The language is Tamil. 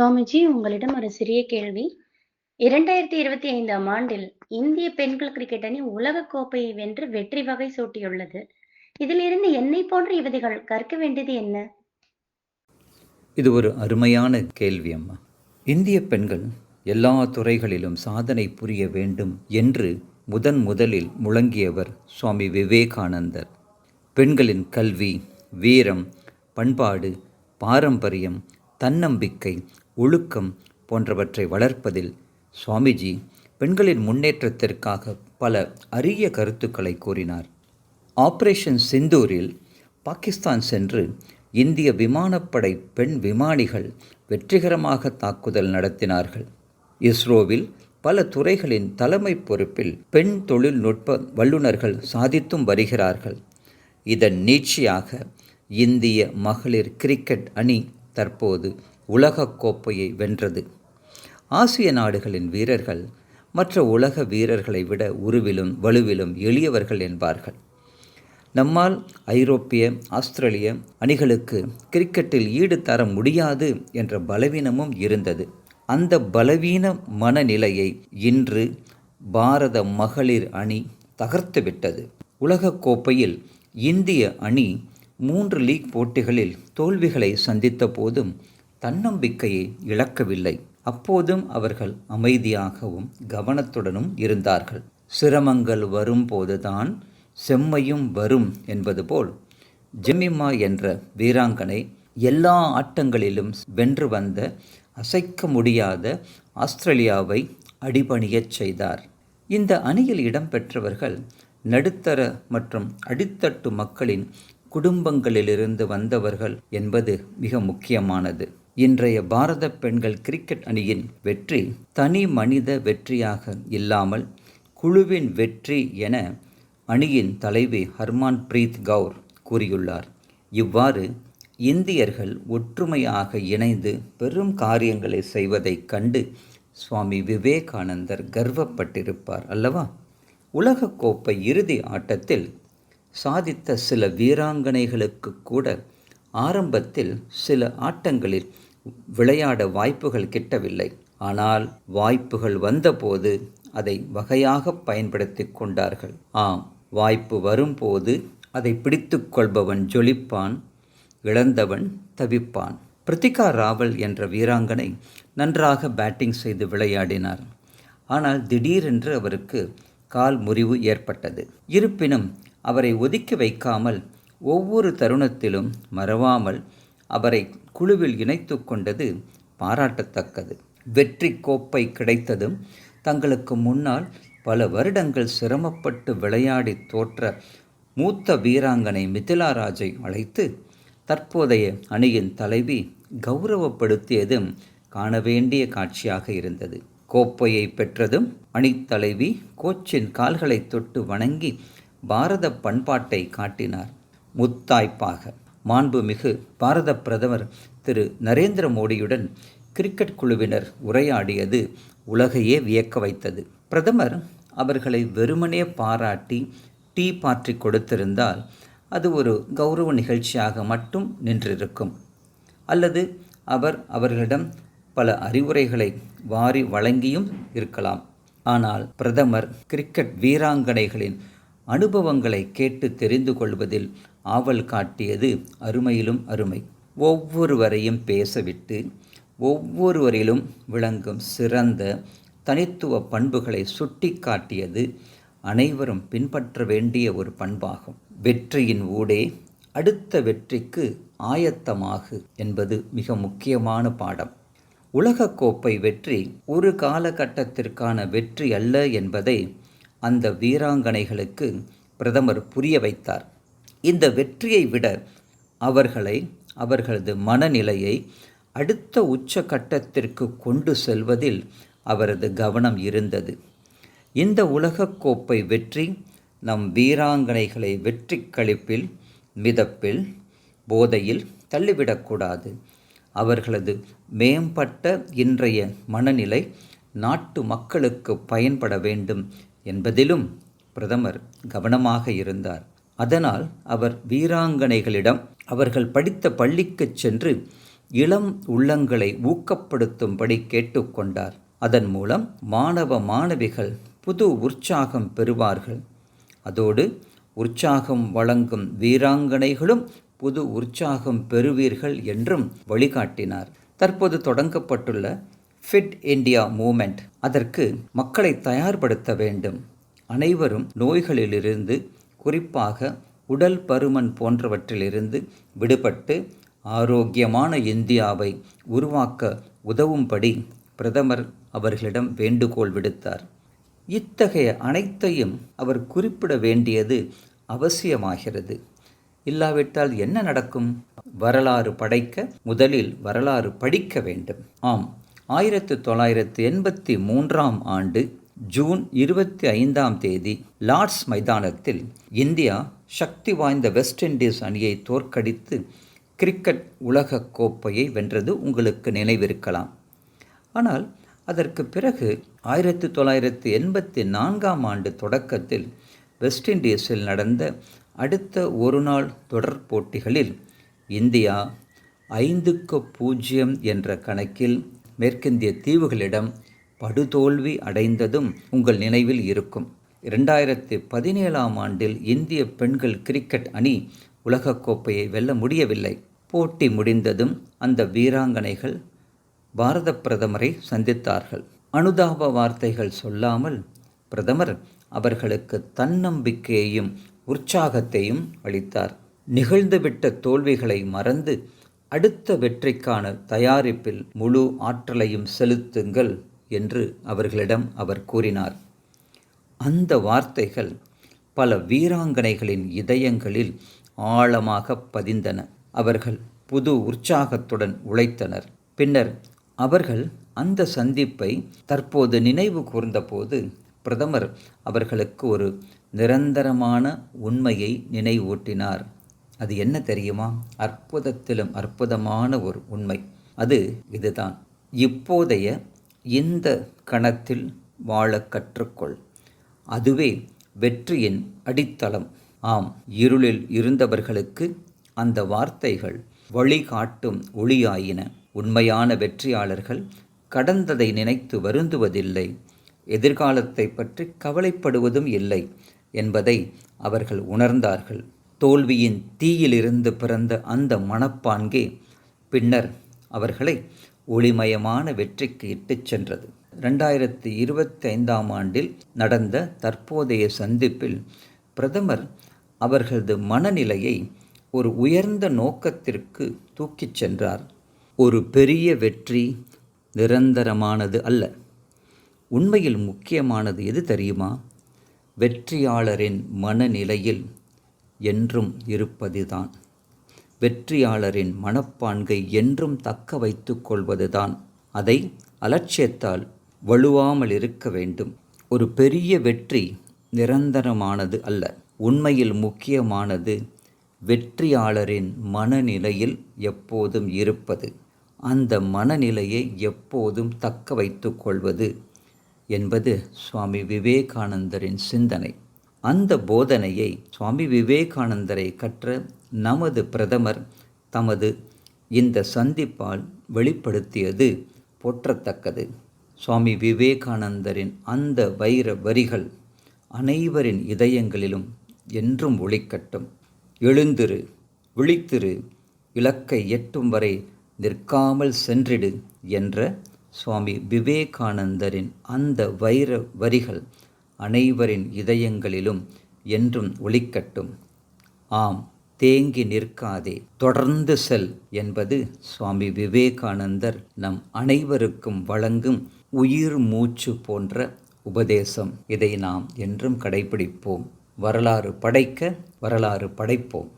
சுவாமிஜி, உங்களிடம் ஒரு சிறிய கேள்வி. 2025ஆம் ஆண்டில் இந்திய பெண்கள் கிரிக்கெட் அணி உலகக் கோப்பையை வென்று வெற்றி வகை சூட்டியுள்ளது. இதிலிருந்து என்னைப் போன்ற யுவதிகள் கற்க வேண்டியது என்ன? இது ஒரு அருமையான கேள்வி அம்மா இந்திய பெண்கள் எல்லா துறைகளிலும் சாதனை புரிய வேண்டும் என்று முதன் முதலில் முழங்கியவர் சுவாமி விவேகானந்தர் பெண்களின் கல்வி வீரம் பண்பாடு பாரம்பரியம் தன்னம்பிக்கை ஒழுக்கம் போன்றவற்றை வளர்ப்பதில் சுவாமிஜி பெண்களின் முன்னேற்றத்திற்காக பல அரிய கருத்துக்களை கூறினார். ஆபரேஷன் சிந்தூரில் பாகிஸ்தான் சென்று இந்திய விமானப்படை பெண் விமானிகள் வெற்றிகரமாக தாக்குதல் நடத்தினார்கள். இஸ்ரோவில் பல துறைகளின் தலைமை பொறுப்பில் பெண் தொழில்நுட்ப வல்லுநர்கள் சாதித்தும் வருகிறார்கள். இதன் நீட்சியாக இந்திய மகளிர் கிரிக்கெட் அணி தற்போது உலகக்கோப்பையை வென்றது. ஆசிய நாடுகளின் வீரர்கள் மற்ற உலக வீரர்களை விட உருவிலும் வலுவிலும் எளியவர்கள் என்பார்கள். நம்மால் ஐரோப்பிய ஆஸ்திரேலிய அணிகளுக்கு கிரிக்கெட்டில் ஈடு தர முடியாது என்ற பலவீனமும் இருந்தது. அந்த பலவீன மனநிலையை இன்று பாரத மகளிர் அணி தகர்த்துவிட்டது உலகக் கோப்பையில் இந்திய அணி மூன்று லீக் போட்டிகளில் தோல்விகளை சந்தித்த போதும் தன்னம்பிக்கையை இழக்கவில்லை. அப்போதும் அவர்கள் அமைதியாகவும் கவனத்துடனும் இருந்தார்கள். சிரமங்கள் வரும்போதுதான் செம்மையும் வரும் என்பது போல் ஜெமிமா என்ற வீராங்கனை எல்லா ஆட்டங்களிலும் வென்று வந்த அசைக்க முடியாத ஆஸ்திரேலியாவை அடிபணியச் செய்தார். இந்த அணியில் இடம்பெற்றவர்கள் நடுத்தர மற்றும் அடித்தட்டு மக்களின் குடும்பங்களிலிருந்து வந்தவர்கள் என்பது மிக முக்கியமானது. இன்றைய பாரத பெண்கள் கிரிக்கெட் அணியின் வெற்றி தனி மனித வெற்றியாக இல்லாமல் குழுவின் வெற்றி என அணியின் தலைவி ஹர்மான் பிரீத் கவுர் கூறியுள்ளார். இவ்வாறு இந்தியர்கள் ஒற்றுமையாக இணைந்து பெரும் காரியங்களை செய்வதைக் கண்டு சுவாமி விவேகானந்தர் கர்வப்பட்டிருப்பார் அல்லவா? உலகக்கோப்பை இறுதி ஆட்டத்தில் சாதித்த சில வீராங்கனைகளுக்கு கூட ஆரம்பத்தில் சில ஆட்டங்களில் விளையாட வாய்ப்புகள் கிட்டவில்லை. ஆனால் வாய்ப்புகள் வந்தபோது அதை வகையாக பயன்படுத்தி கொண்டார்கள். ஆம் வாய்ப்பு வரும்போது அதை பிடித்து கொள்பவன் ஜொலிப்பான் இழந்தவன் தவிப்பான். பிரித்திகா ராவல் என்ற வீராங்கனை நன்றாக பேட்டிங் செய்து விளையாடினார். ஆனால் திடீரென்று அவருக்கு கால் முறிவு ஏற்பட்டது. இருப்பினும் அவரை ஒதுக்கி வைக்காமல் ஒவ்வொரு தருணத்திலும் மறவாமல் அவரை குழுவில் இணைத்து கொண்டது பாராட்டத்தக்கது. வெற்றி கோப்பை கிடைத்ததும் தங்களுக்கு முன்னால் பல வருடங்கள் சிரமப்பட்டு விளையாடி தோற்ற மூத்த வீராங்கனை மிதிலாராஜை அழைத்து தற்போதைய அணியின் தலைவி கௌரவப்படுத்தியதும் காண வேண்டிய காட்சியாக இருந்தது. கோப்பையை பெற்றதும் அணித்தலைவி கோச்சின் கால்களை தொட்டு வணங்கி பாரத பண்பாட்டை காட்டினார். முத்தாய்ப்பாக மாண்புமிகு பாரத பிரதமர் திரு. நரேந்திர மோடியுடன் கிரிக்கெட் குழுவினர் உரையாடியது உலகையே வியக்க வைத்தது. பிரதமர் அவர்களை வெறுமனே பாராட்டி டீ பாற்றி கொடுத்திருந்தால் அது ஒரு கௌரவ நிகழ்ச்சியாக மட்டும் நின்றிருக்கும். அல்லது அவர் அவர்களிடம் பல அறிவுரைகளை வாரி வழங்கியும் இருக்கலாம். ஆனால் பிரதமர் கிரிக்கெட் வீராங்கனைகளின் அனுபவங்களை கேட்டு தெரிந்து கொள்வதில் ஆவல் காட்டியது அருமையிலும் அருமை. ஒவ்வொருவரையும் பேசவிட்டு ஒவ்வொருவரிலும் விளங்கும் சிறந்த தனித்துவ பண்புகளை சுட்டி காட்டியது அனைவரும் பின்பற்ற வேண்டிய ஒரு பண்பாகும். வெற்றியின் ஊடே அடுத்த வெற்றிக்கு ஆயத்தமாகு என்பது மிக முக்கியமான பாடம். உலகக்கோப்பை வெற்றி ஒரு காலகட்டத்திற்கான வெற்றி அல்ல என்பதை அந்த வீராங்கனைகளுக்கு பிரதமர் புரிய வைத்தார். இந்த வெற்றியை விட அவர்களை அவர்களது மனநிலையை அடுத்த உச்சகட்டத்திற்கு கொண்டு செல்வதில் அவரது கவனம் இருந்தது. இந்த உலகக்கோப்பை வெற்றி நம் வீராங்கனைகளை வெற்றி கழிப்பில் மிதப்பில் போதையில் தள்ளிவிடக்கூடாது அவர்களது மேம்பட்ட இன்றைய மனநிலை நாட்டு மக்களுக்கு பயன்பட வேண்டும் என்பதிலும் பிரதமர் கவனமாக இருந்தார். அதனால் அவர் வீராங்கனைகளிடம் அவர்கள் படித்த பள்ளிக்குச் சென்று இளம் உள்ளங்களை ஊக்கப்படுத்தும்படி கேட்டுக்கொண்டார். அதன் மூலம் மாணவ மாணவிகள் புது உற்சாகம் பெறுவார்கள். அதோடு உற்சாகம் வழங்கும் வீராங்கனைகளும் புது உற்சாகம் பெறுவீர்கள் என்றும் வழிகாட்டினார். தற்போது தொடங்கப்பட்டுள்ள ஃபிட் இந்தியா மூமெண்ட் அதற்கு மக்களை தயார்படுத்த வேண்டும். அனைவரும் நோய்களிலிருந்து குறிப்பாக உடல் பருமன் போன்றவற்றிலிருந்து விடுபட்டு ஆரோக்கியமான இந்தியாவை உருவாக்க உதவும்படி பிரதமர் அவர்களிடம் வேண்டுகோள் விடுத்தார். இத்தகைய அனைத்தையும் அவர் குறிப்பிட வேண்டியது அவசியமாகிறது. இல்லாவிட்டால் என்ன நடக்கும்? வரலாறு படைக்க முதலில் வரலாறு படிக்க வேண்டும். ஆம் ஆயிரத்து தொள்ளாயிரத்து எண்பத்தி மூன்றாம் ஆண்டு ஜூன் இருபத்தி ஐந்தாம் தேதி லார்ட்ஸ் மைதானத்தில் இந்தியா சக்தி வாய்ந்த வெஸ்ட் இண்டீஸ் அணியை தோற்கடித்து கிரிக்கெட் உலகக் கோப்பையை வென்றது உங்களுக்கு நினைவிருக்கலாம். ஆனால் அதற்கு பிறகு ஆயிரத்தி தொள்ளாயிரத்தி எண்பத்தி நான்காம் ஆண்டு தொடக்கத்தில் வெஸ்ட் இண்டீஸில் நடந்த அடுத்த ஒரு நாள் தொடர் போட்டிகளில் இந்தியா ஐந்துக்கு பூஜ்ஜியம் என்ற கணக்கில் மேற்கிந்திய தீவுகளிடம் படுதோல்வி அடைந்ததும் உங்கள் நினைவில் இருக்கும். இரண்டாயிரத்தி பதினேழாம் ஆண்டில் இந்திய பெண்கள் கிரிக்கெட் அணி உலகக்கோப்பையை வெல்ல முடியவில்லை. போட்டி முடிந்ததும் அந்த வீராங்கனைகள் பாரத பிரதமரை சந்தித்தார்கள். அனுதாப வார்த்தைகள் சொல்லாமல் பிரதமர் அவர்களுக்கு தன்னம்பிக்கையையும் உற்சாகத்தையும் அளித்தார். நிகழ்ந்துவிட்ட தோல்விகளை மறந்து அடுத்த வெற்றிக்கான தயாரிப்பில் முழு ஆற்றலையும் செலுத்துங்கள். என்று அவர்களிடம் அவர் கூறினார். அந்த வார்த்தைகள் பல வீராங்கனைகளின் இதயங்களில் ஆழமாக பதிந்தன. அவர்கள் புது உற்சாகத்துடன் உழைத்தனர். பின்னர் அவர்கள் அந்த சந்திப்பை தற்போது நினைவு கூர்ந்தபோது பிரதமர் அவர்களுக்கு ஒரு நிரந்தரமான உண்மையை நினைவூட்டினார். அது என்ன தெரியுமா? அற்புதத்திலும் அற்புதமான ஒரு உண்மை. அது இதுதான். இப்போதைய இந்த கணத்தில் வாழ கற்றுக்கொள்? அதுவே வெற்றியின் அடித்தளம். ஆம் இருளில் இருந்தவர்களுக்கு அந்த வார்த்தைகள் வழிகாட்டும் ஒளியாயின. உண்மையான வெற்றியாளர்கள் கடந்ததை நினைத்து வருந்துவதில்லை. எதிர்காலத்தை பற்றி கவலைப்படுவதும் இல்லை என்பதை அவர்கள் உணர்ந்தார்கள். தோல்வியின் தீயிலிருந்து பிறந்த அந்த மனப்பான்கே பின்னர் அவர்களை ஒளிமயமான வெற்றிக்கு இட்டுச் சென்றது. ரெண்டாயிரத்தி இருபத்தி ஐந்தாம் ஆண்டில் நடந்த தற்போதைய சந்திப்பில் பிரதமர் அவர்களது மனநிலையை ஒரு உயர்ந்த நோக்கத்திற்கு தூக்கிச் சென்றார். ஒரு பெரிய வெற்றி நிரந்தரமானது அல்ல. உண்மையில் முக்கியமானது எது தெரியுமா? வெற்றியாளரின் மனநிலையில் என்றும் இருப்பதுதான். வெற்றியாளரின் மனப்பான்கை என்றும் தக்க வைத்து கொள்வதுதான். அதை அலட்சியத்தால் வலுவாமல் இருக்க வேண்டும். ஒரு பெரிய வெற்றி நிரந்தரமானது அல்ல. உண்மையில் முக்கியமானது வெற்றியாளரின் மனநிலையில் எப்போதும் இருப்பது. அந்த மனநிலையை எப்போதும் தக்க வைத்து கொள்வது என்பது சுவாமி விவேகானந்தரின் சிந்தனை. அந்த போதனையை சுவாமி விவேகானந்தரை கற்ற நமது பிரதமர் தமது இந்த சந்திப்பால் வெளிப்படுத்தியது போற்றத்தக்கது. சுவாமி விவேகானந்தரின் அந்த வைர வரிகள் அனைவரின் இதயங்களிலும் என்றும் ஒளிக்கட்டும். எழுந்திரு விழித்திரு இலக்கை எட்டும் வரை நிற்காமல் சென்றிடு என்ற சுவாமி விவேகானந்தரின் அந்த வைர வரிகள் அனைவரின் இதயங்களிலும் என்றும் ஒளிக்கட்டும். ஆம் தேங்கி நிற்காதே. தொடர்ந்து செல் என்பது சுவாமி விவேகானந்தர் நம் அனைவருக்கும் வழங்கும் உயிர் மூச்சு போன்ற உபதேசம். இதை நாம் என்றும் கடைபிடிப்போம் வரலாறு படைக்க வரலாறு படைப்போம்.